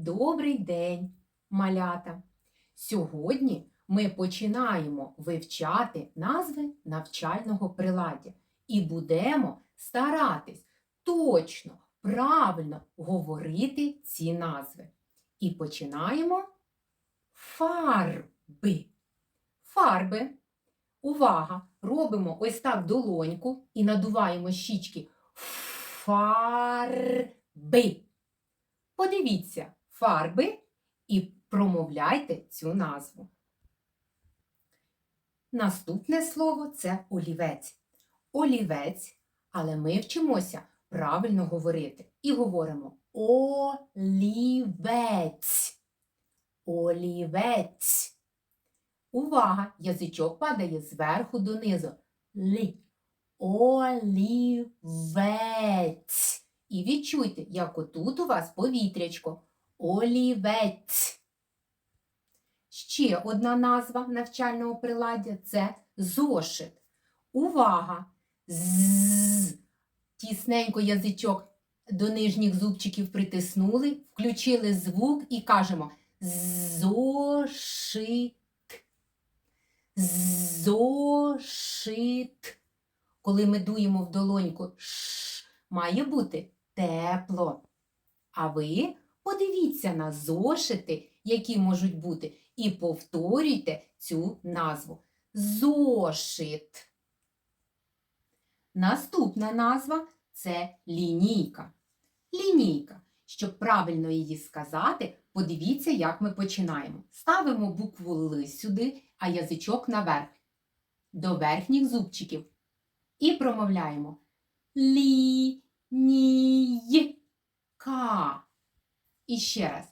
Добрий день, малята! Сьогодні ми починаємо вивчати назви навчального приладдя і будемо старатись точно, правильно говорити ці назви. І починаємо фарби. Фарби. Увага! Робимо ось так долоньку і надуваємо щічки. Фарби. Подивіться фарби і промовляйте цю назву. Наступне слово це олівець. Олівець, але ми вчимося правильно говорити і говоримо олівець. Олівець. Увага! Язичок падає зверху донизу. Лі. Олівець. І відчуйте, як отут у вас повітрячко. Олівець. Ще одна назва навчального приладдя це зошит. Увага! З. Тісненько язичок до нижніх зубчиків притиснули, включили звук і кажемо зошит. Зошит. Коли ми дуємо в долоньку ш, має бути тепло. А ви подивіться на зошити, які можуть бути, і повторюйте цю назву. Зошит. Наступна назва це лінійка. Лінійка. Щоб правильно її сказати, подивіться, як ми починаємо. Ставимо букву Л сюди, а язичок наверх, до верхніх зубчиків. І промовляємо лінійка. І ще раз.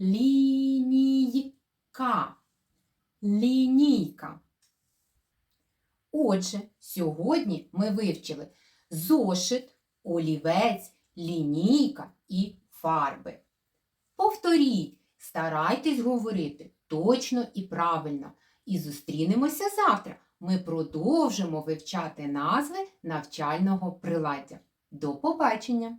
Лінійка. Лінійка. Отже, сьогодні ми вивчили зошит, олівець, лінійка і фарби. Повторіть, старайтесь говорити точно і правильно. І зустрінемося завтра. Ми продовжимо вивчати назви навчального приладдя. До побачення!